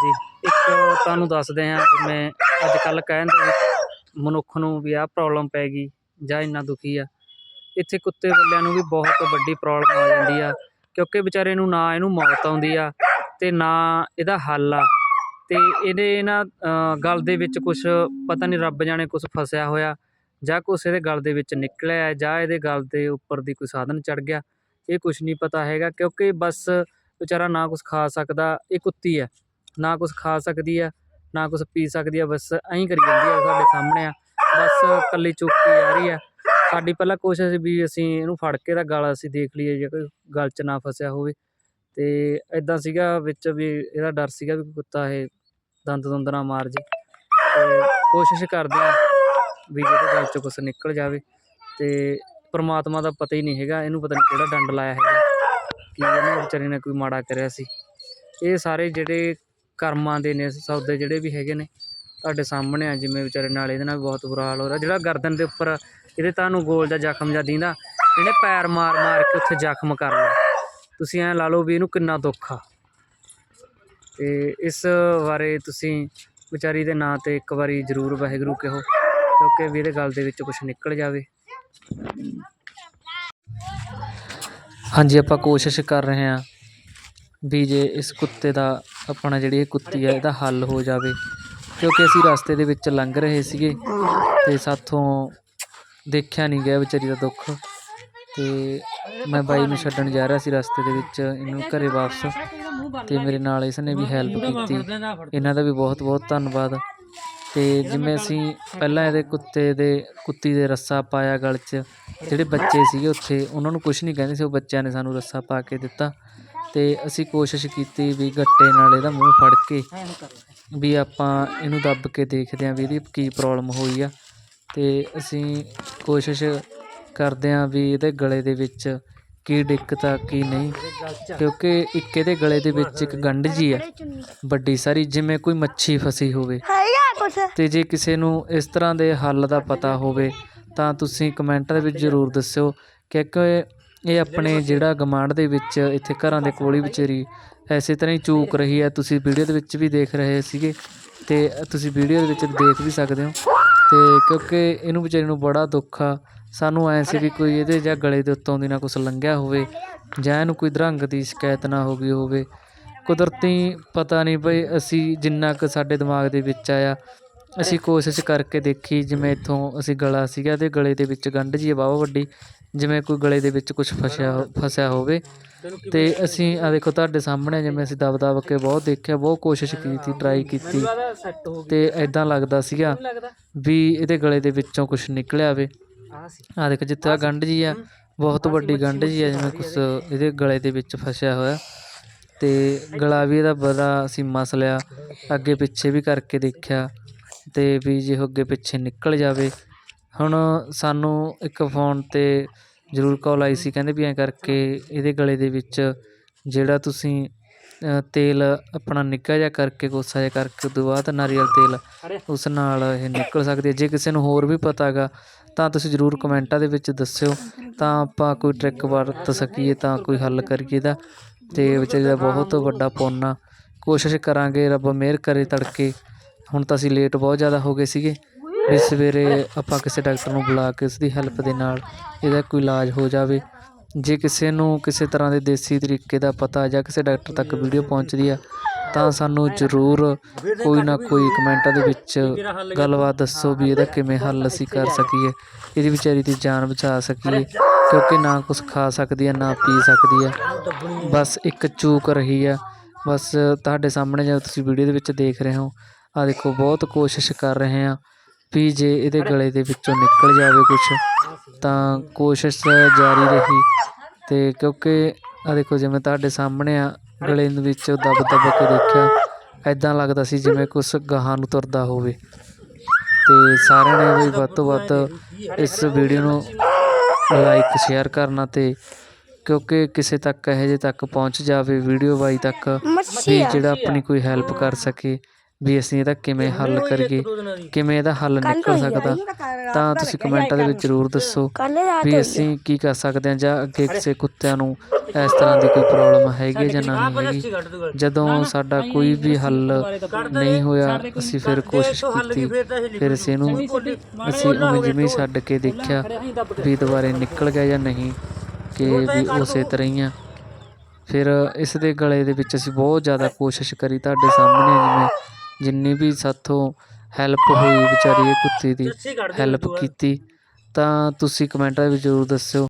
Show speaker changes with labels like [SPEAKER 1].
[SPEAKER 1] ਹਾਂਜੀ। ਇੱਕ ਤੁਹਾਨੂੰ ਦੱਸਦੇ ਹਾਂ ਜਿਵੇਂ ਅੱਜ ਕੱਲ ਕਹਿੰਦੇ ਮਨੁੱਖ ਨੂੰ ਵੀ ਆਹ ਪ੍ਰੋਬਲਮ ਪੈ ਗਈ ਜਾਂ ਇੰਨਾ ਦੁਖੀ ਆ। ਇੱਥੇ ਕੁੱਤੇ ਬਿੱਲਿਆਂ ਨੂੰ ਵੀ ਬਹੁਤ ਵੱਡੀ ਪ੍ਰੋਬਲਮ ਆ ਜਾਂਦੀ ਆ, ਕਿਉਂਕਿ ਵਿਚਾਰੇ ਨੂੰ ਨਾ ਇਹਨੂੰ ਮੌਤ ਆਉਂਦੀ ਆ ਤੇ ਨਾ ਇਹਦਾ ਹੱਲ ਆ। ਤੇ ਇਹਦੇ ਨਾ ਗਲ ਦੇ ਵਿੱਚ ਕੁਝ ਪਤਾ ਨਹੀਂ ਰੱਬ ਜਾਣੇ ਕੁਝ ਫਸਿਆ ਹੋਇਆ ਜਾਂ ਕੁਛ ਇਹਦੇ ਗਲ ਦੇ ਵਿੱਚ ਨਿਕਲਿਆ ਜਾਂ ਇਹਦੇ ਗਲ ਦੇ ਉੱਪਰ ਦੀ ਕੋਈ ਸਾਧਨ ਚੜ ਗਿਆ, ਇਹ ਕੁਝ ਨਹੀਂ ਪਤਾ ਹੈਗਾ ਕਿਉਂਕਿ ਬਸ ਵਿਚਾਰਾ ਨਾ ਕੁਝ ਖਾ ਸਕਦਾ, ਇਹ ਕੁੱਤੀ ਹੈ। ਨਾ ਕੁਝ ਖਾ ਸਕਦੀ ਆ, ਨਾ ਕੁਝ ਪੀ ਸਕਦੀ ਆ, ਬਸ ਐਂ ਕਰੀ ਜਾਂਦੀ ਆ ਸਾਡੇ ਸਾਹਮਣੇ ਆ। ਬਸ ਇਕੱਲੀ ਚੁੱਕੀ ਆ ਰਹੀ ਆ। ਸਾਡੀ ਪਹਿਲਾਂ ਕੋਸ਼ਿਸ਼ ਵੀ ਅਸੀਂ ਇਹਨੂੰ ਫੜ ਕੇ ਦਾ ਗਲ ਅਸੀਂ ਦੇਖ ਲਈਏ, ਜੇ ਕੋਈ ਗਲ 'ਚ ਨਾ ਫਸਿਆ ਹੋਵੇ। ਤੇ ਐਦਾਂ ਸੀਗਾ ਵਿੱਚ ਵੀ ਇਹਦਾ ਡਰ ਸੀਗਾ ਵੀ ਕੁੱਤਾ ਇਹ ਦੰਦ ਦੁੰਦ ਨਾ ਮਾਰ ਜੇ। ਤੇ ਕੋਸ਼ਿਸ਼ ਕਰਦੇ ਆ ਵੀ ਇਹਦੇ ਗਲ 'ਚ ਕੁਛ ਨਿਕਲ ਜਾਵੇ। ਤੇ ਪਰਮਾਤਮਾ ਦਾ ਪਤਾ ਹੀ ਨਹੀਂ ਹੈਗਾ, ਇਹਨੂੰ ਪਤਾ ਨਹੀਂ ਕਿਹੜਾ ਡੰਡ ਲਾਇਆ ਹੈਗਾ, ਕਿ ਇਹਨੇ ਵਿਚਾਰੇ ਨੇ ਕੋਈ ਮਾੜਾ ਕਰਿਆ ਸੀ। ਇਹ ਸਾਰੇ ਜਿਹੜੇ ਕਰਮਾਂ ਦੇ ਨੇ ਸੌਦੇ ਜਿਹੜੇ ਵੀ ਹੈਗੇ ਨੇ, ਤੁਹਾਡੇ ਸਾਹਮਣੇ ਆ, ਜਿਵੇਂ ਵਿਚਾਰੇ ਨਾਲ ਇਹਦੇ ਨਾਲ ਬਹੁਤ ਬੁਰਾ ਹਾਲ ਹੋ ਰਿਹਾ। ਜਿਹੜਾ ਗਰਦਨ ਦੇ ਉੱਪਰ ਇਹਦੇ ਤੁਹਾਨੂੰ ਗੋਲ ਜਿਹਾ ਜ਼ਖਮ ਜਾਂ ਦੀਂਦਾ, ਇਹਨੇ ਪੈਰ ਮਾਰ ਮਾਰ ਕੇ ਉੱਥੇ ਜ਼ਖਮ ਕਰ ਲਿਆ। ਤੁਸੀਂ ਐਂ ਲਾ ਲਓ ਵੀ ਇਹਨੂੰ ਕਿੰਨਾ ਦੁੱਖ ਆ। ਤੇ ਇਸ ਬਾਰੇ ਤੁਸੀਂ ਵਿਚਾਰੀ ਦੇ ਨਾਂ ਤੇ ਇੱਕ ਵਾਰੀ ਜ਼ਰੂਰ ਵਾਹਿਗੁਰੂ ਕਹੋ, ਕਿਉਂਕਿ ਵੀ ਇਹਦੇ ਗੱਲ ਦੇ ਵਿੱਚ ਕੁਝ ਨਿਕਲ ਜਾਵੇ। ਹਾਂਜੀ, ਆਪਾਂ ਕੋਸ਼ਿਸ਼ ਕਰ ਰਹੇ ਹਾਂ ਵੀ ਜੇ ਇਸ ਕੁੱਤੇ ਦਾ ਆਪਣਾ ਜਿਹੜੀ ਇਹ ਕੁੱਤੀ ਆ, ਇਹਦਾ ਹੱਲ ਹੋ ਜਾਵੇ। ਕਿਉਂਕਿ ਅਸੀਂ ਰਸਤੇ ਦੇ ਵਿੱਚ ਲੰਘ ਰਹੇ ਸੀਗੇ ਤੇ ਸਾਥੋਂ ਦੇਖਿਆ ਨਹੀਂ ਗਿਆ ਵਿਚਾਰੀ ਦਾ ਦੁੱਖ। ਤੇ ਮੈਂ ਬਾਈ ਨੂੰ ਛੱਡਣ ਜਾ ਰਿਹਾ ਸੀ ਰਸਤੇ ਦੇ ਵਿੱਚ, ਇਹਨੂੰ ਘਰੇ ਵਾਪਸ। ਤੇ ਮੇਰੇ ਨਾਲ ਇਸ ਨੇ ਵੀ ਹੈਲਪ ਕੀਤੀ। ਇਹਨਾਂ ਦਾ ਵੀ ਬਹੁਤ ਬਹੁਤ ਧੰਨਵਾਦ। ਤੇ ਜਿਵੇਂ ਅਸੀਂ ਪਹਿਲਾਂ ਇਹਦੇ ਕੁੱਤੇ ਦੇ, ਕੁੱਤੀ ਦੇ ਰੱਸਾ ਪਾਇਆ ਗਲ 'ਚ, ਜਿਹੜੇ ਬੱਚੇ ਸੀਗੇ ਉੱਥੇ, ਉਹਨਾਂ ਨੂੰ ਕੁਝ ਨਹੀਂ ਕਹਿੰਦੇ ਸੀ, ਉਹ ਬੱਚਿਆਂ ਨੇ ਸਾਨੂੰ ਰੱਸਾ ਪਾ ਕੇ ਦਿੱਤਾ। ਤੇ ਅਸੀਂ ਕੋਸ਼ਿਸ਼ ਕੀਤੀ ਵੀ ਗੱਟੇ ਨਾਲ ਇਹਦਾ ਮੂੰਹ ਫੜ ਕੇ ਵੀ ਆਪਾਂ ਇਹਨੂੰ ਦੱਬ ਕੇ ਦੇਖਦੇ ਹਾਂ ਵੀ ਇਹਦੀ ਕੀ ਪ੍ਰੋਬਲਮ ਹੋਈ ਆ। ਤੇ ਅਸੀਂ ਕੋਸ਼ਿਸ਼ ਕਰਦੇ ਹਾਂ ਵੀ ਇਹਦੇ ਗਲੇ ਦੇ ਵਿੱਚ ਕੀ ਦਿੱਕਤ ਆ, ਕੀ ਨਹੀਂ। ਕਿਉਂਕਿ ਇੱਕ ਇਹਦੇ ਗਲੇ ਦੇ ਵਿੱਚ ਇੱਕ ਗੰਢ ਜੀ ਆ, ਵੱਡੀ ਸਾਰੀ, ਜਿਵੇਂ ਕੋਈ ਮੱਛੀ ਫਸੀ ਹੋਵੇ।
[SPEAKER 2] ਹੈਗਾ
[SPEAKER 1] ਤੇ ਜੇ ਕਿਸੇ ਨੂੰ ਇਸ ਤਰ੍ਹਾਂ ਦੇ ਹੱਲ ਦਾ ਪਤਾ ਹੋਵੇ, ਤਾਂ ਤੁਸੀਂ ਕਮੈਂਟ ਦੇ ਵਿੱਚ ਜ਼ਰੂਰ ਦੱਸਿਓ ਕਿ ਇਹ ਆਪਣੇ ਜਿਹੜਾ ਗਮਾਂਡ ਦੇ ਵਿੱਚ, ਇੱਥੇ ਘਰਾਂ ਦੇ ਕੋਲ ਹੀ ਵਿਚਾਰੀ ਐਸੇ ਤਰ੍ਹਾਂ ਹੀ ਚੂਕ ਰਹੀ ਹੈ। ਤੁਸੀਂ ਵੀਡੀਓ ਦੇ ਵਿੱਚ ਵੀ ਦੇਖ ਰਹੇ ਸੀਗੇ ਤੇ ਤੁਸੀਂ ਵੀਡੀਓ ਦੇ ਵਿੱਚ ਦੇਖ ਵੀ ਸਕਦੇ ਹੋ। ਤੇ ਕਿਉਂਕਿ ਇਹਨੂੰ ਵਿਚਾਰੀ ਨੂੰ ਬੜਾ ਦੁੱਖ ਆ। ਸਾਨੂੰ ਐ ਸੀ ਵੀ ਕੋਈ ਇਹਦੇ ਜਾਂ ਗਲੇ ਦੇ ਉੱਤੋਂ ਦੀ ਨਾ ਕੁਝ ਲੰਘਿਆ ਹੋਵੇ ਜਾਂ ਇਹਨੂੰ ਕੋਈ ਦਰੰਗ ਦੀ ਸ਼ਿਕਾਇਤ ਨਾ ਹੋ ਗਈ ਹੋਵੇ। ਕੁਦਰਤੀ ਪਤਾ ਨਹੀਂ ਬਈ ਅਸੀਂ ਜਿੰਨਾ ਕੁ ਸਾਡੇ ਦਿਮਾਗ ਦੇ ਵਿੱਚ ਆਇਆ ਅਸੀਂ ਕੋਸ਼ਿਸ਼ ਕਰਕੇ ਦੇਖੀ, ਜਿਵੇਂ ਇੱਥੋਂ ਅਸੀਂ ਗਲਾ ਸੀਗਾ ਤੇ ਗਲੇ ਦੇ ਵਿੱਚ ਗੰਢ ਜੀ ਵਾਵਾ ਵੱਡੀ, ਜਿਵੇਂ ਕੋਈ ਗਲੇ ਦੇ ਵਿੱਚ ਕੁਝ ਫਸਿਆ ਹੋ- ਫਸਿਆ ਹੋਵੇ। ਤੇ ਅਸੀਂ ਆ ਦੇਖੋ ਤੁਹਾਡੇ ਸਾਹਮਣੇ ਜਿਵੇਂ ਅਸੀਂ ਦਬ ਦਬ ਕੇ ਬਹੁਤ ਦੇਖਿਆ, ਬਹੁਤ ਕੋਸ਼ਿਸ਼ ਕੀਤੀ ਟਰਾਈ ਕੀਤੀ। ਤੇ ਐਦਾਂ ਲੱਗਦਾ ਸੀਗਾ ਵੀ ਇਹਦੇ ਗਲੇ ਦੇ ਵਿੱਚੋਂ ਕੁਝ ਨਿਕਲਿਆ ਵੇ ਆ ਦੇਖ, ਜਿੱਥੇ ਆ ਗੰਢ ਜੀ ਆ, ਬਹੁਤ ਵੱਡੀ ਗੰਢ ਜੀ ਆ, ਜਿਵੇਂ ਕੁਝ ਇਹਦੇ ਗਲੇ ਦੇ ਵਿੱਚ ਫਸਿਆ ਹੋਇਆ। ਤੇ ਗਲਾ ਵੀ ਇਹਦਾ ਬੜਾ ਅਸੀਂ ਮਸਲਿਆ ਅੱਗੇ ਪਿੱਛੇ ਵੀ ਕਰਕੇ ਦੇਖਿਆ। ਅਤੇ ਵੀ ਜੇ ਉਹ ਅੱਗੇ ਪਿੱਛੇ ਨਿਕਲ ਜਾਵੇ। ਹੁਣ ਸਾਨੂੰ ਇੱਕ ਫੋਨ ਤੇ ਜ਼ਰੂਰ ਕਾਲ ਆਈ ਸੀ, ਕਹਿੰਦੇ ਵੀ ਐਂ ਕਰਕੇ ਇਹਦੇ ਗਲੇ ਦੇ ਵਿੱਚ ਜਿਹੜਾ ਤੁਸੀਂ ਤੇਲ ਆਪਣਾ ਨਿੱਘਾ ਜਿਹਾ ਕਰਕੇ, ਕੋਸਾ ਜਿਹਾ ਕਰਕੇ ਉਹ ਤੋਂ ਬਾਅਦ ਨਾਰੀਅਲ ਤੇਲ ਉਸ ਨਾਲ ਇਹ ਨਿਕਲ ਸਕਦੀ ਜੇ ਕਿਸੇ ਨੂੰ ਹੋਰ ਵੀ ਪਤਾ ਗਾ ਤਾਂ ਤੁਸੀਂ ਜ਼ਰੂਰ ਕਮੈਂਟਾਂ ਦੇ ਵਿੱਚ ਦੱਸਿਓ। ਤਾਂ ਆਪਾਂ ਕੋਈ ਟ੍ਰਿਕ ਵਰਤ ਸਕੀਏ, ਤਾਂ ਕੋਈ ਹੱਲ ਕਰੀਏ ਇਹਦਾ। ਅਤੇ ਵਿਚਾਰੀ ਦਾ ਬਹੁਤ ਵੱਡਾ ਪੁੰਨ ਆ। ਕੋਸ਼ਿਸ਼ ਕਰਾਂਗੇ, ਰੱਬ ਮਿਹਰ ਕਰੇ ਤੜਕੇ। ਹੁਣ ਤਾਂ ਅਸੀਂ ਲੇਟ ਬਹੁਤ ਜ਼ਿਆਦਾ ਹੋ ਗਏ ਸੀਗੇ। ਵੀ ਸਵੇਰੇ ਆਪਾਂ ਕਿਸੇ ਡਾਕਟਰ ਨੂੰ ਬੁਲਾ ਕੇ ਉਸ ਦੀ ਹੈਲਪ ਦੇ ਨਾਲ ਇਹਦਾ ਕੋਈ ਇਲਾਜ ਹੋ ਜਾਵੇ। ਜੇ ਕਿਸੇ ਨੂੰ ਕਿਸੇ ਤਰ੍ਹਾਂ ਦੇ ਦੇਸੀ ਤਰੀਕੇ ਦਾ ਪਤਾ ਜਾਂ ਕਿਸੇ ਡਾਕਟਰ ਤੱਕ ਵੀਡੀਓ ਪਹੁੰਚਦੀ ਆ, ਤਾਂ ਸਾਨੂੰ ਜ਼ਰੂਰ ਕੋਈ ਨਾ ਕੋਈ ਕਮੈਂਟਾਂ ਦੇ ਵਿੱਚ ਗੱਲਬਾਤ ਦੱਸੋ ਵੀ ਇਹਦਾ ਕਿਵੇਂ ਹੱਲ ਅਸੀਂ ਕਰ ਸਕੀਏ। ਇਹਦੀ ਵਿਚਾਰੀ ਦੀ ਜਾਨ ਬਚਾ ਸਕੀਏ, ਕਿਉਂਕਿ ਨਾ ਕੁਝ ਖਾ ਸਕਦੀ ਹੈ ਨਾ ਪੀ ਸਕਦੀ ਹੈ ਬਸ ਇੱਕ ਚੂਕ ਰਹੀ ਆ। ਬਸ ਤੁਹਾਡੇ ਸਾਹਮਣੇ ਜਦੋਂ ਤੁਸੀਂ ਵੀਡੀਓ ਦੇ ਵਿੱਚ ਦੇਖ ਰਹੇ ਹੋ ਆ ਦੇਖੋ, ਬਹੁਤ ਕੋਸ਼ਿਸ਼ ਕਰ ਰਹੇ ਆ ਵੀ ਜੇ ਇਹਦੇ ਗਲੇ ਦੇ ਵਿੱਚੋਂ ਨਿਕਲ ਜਾਵੇ ਕੁਝ ਤਾਂ ਕੋਸ਼ਿਸ਼ ਜਾਰੀ ਰਹੀ। ਤੇ ਕਿਉਂਕਿ ਆ ਦੇਖੋ, ਜਿਵੇਂ ਤੁਹਾਡੇ ਸਾਹਮਣੇ ਆ, ਗਲੇ ਨੂੰ ਵਿੱਚੋਂ ਦਬ ਦਬ ਕੇ ਦੇਖਿਆ ਐਦਾਂ ਲੱਗਦਾ ਸੀ ਜਿਵੇਂ ਕੁਛ ਗਾਹਾਂ ਨੂੰ ਤੁਰਦਾ ਹੋਵੇ। ਤੇ ਸਾਰਿਆਂ ਨੇ ਵੀ ਵੱਧ ਤੋਂ ਵੱਧ ਇਸ ਵੀਡੀਓ ਨੂੰ ਲਾਈਕ ਸ਼ੇਅਰ ਕਰਨਾ ਤੇ ਕਿਉਂਕਿ ਕਿਸੇ ਤੱਕ ਇਹੋ ਜਿਹੇ ਤੱਕ ਪਹੁੰਚ ਜਾਵੇ ਵੀਡੀਓ ਬਾਈ ਤੱਕ, ਵੀ ਜਿਹੜਾ ਆਪਣੀ ਕੋਈ ਹੈਲਪ ਕਰ ਸਕੇ। ਵੀ ਅਸੀਂ ਇਹਦਾ ਕਿਵੇਂ ਹੱਲ ਕਰੀਏ? ਕਿਵੇਂ ਇਹਦਾ ਹੱਲ ਨਿਕਲ ਸਕਦਾ? ਤਾਂ ਤੁਸੀਂ ਕਮੈਂਟਾਂ ਦੇ ਵਿੱਚ ਜ਼ਰੂਰ ਦੱਸੋ ਵੀ ਅਸੀਂ ਕੀ ਕਰ ਸਕਦੇ ਹਾਂ? ਜਾਂ ਅੱਗੇ ਕਿਸੇ ਕੁੱਤਿਆਂ ਨੂੰ ਇਸ ਤਰ੍ਹਾਂ ਦੀ ਕੋਈ ਪ੍ਰੋਬਲਮ ਹੈਗੀ ਜਾਂ ਨਹੀਂ ਹੈਗੀ? ਜਦੋਂ ਸਾਡਾ ਕੋਈ ਵੀ ਹੱਲ ਨਹੀਂ ਹੋਇਆ ਅਸੀਂ ਫਿਰ ਕੋਸ਼ਿਸ਼ ਕੀਤੀ। ਫਿਰ ਅਸੀਂ ਇਹਨੂੰ ਅਸੀਂ ਉਵੇਂ ਜਿਵੇਂ ਛੱਡ ਕੇ ਦੇਖਿਆ ਵੀ ਦੁਬਾਰੇ ਨਿਕਲ ਗਿਆ ਜਾਂ ਨਹੀਂ ਕਿ ਵੀ ਉਸੇ ਤਰ੍ਹਾਂ ਹੀ ਆ। ਫਿਰ ਇਸ ਦੇ ਗਲੇ ਦੇ ਵਿੱਚ ਅਸੀਂ ਬਹੁਤ ਜ਼ਿਆਦਾ ਕੋਸ਼ਿਸ਼ ਕਰੀ ਤੁਹਾਡੇ ਸਾਹਮਣੇ ਜਿਵੇਂ ਜਿੰਨੀ ਵੀ ਸਾਥੋਂ ਹੈਲਪ ਹੋਈ ਵਿਚਾਰੀ ਇਹ ਕੁੱਤੀ ਦੀ ਹੈਲਪ ਕੀਤੀ ਤਾਂ ਤੁਸੀਂ ਕਮੈਂਟਾਂ ਵਿੱਚ ਜ਼ਰੂਰ ਦੱਸਿਓ।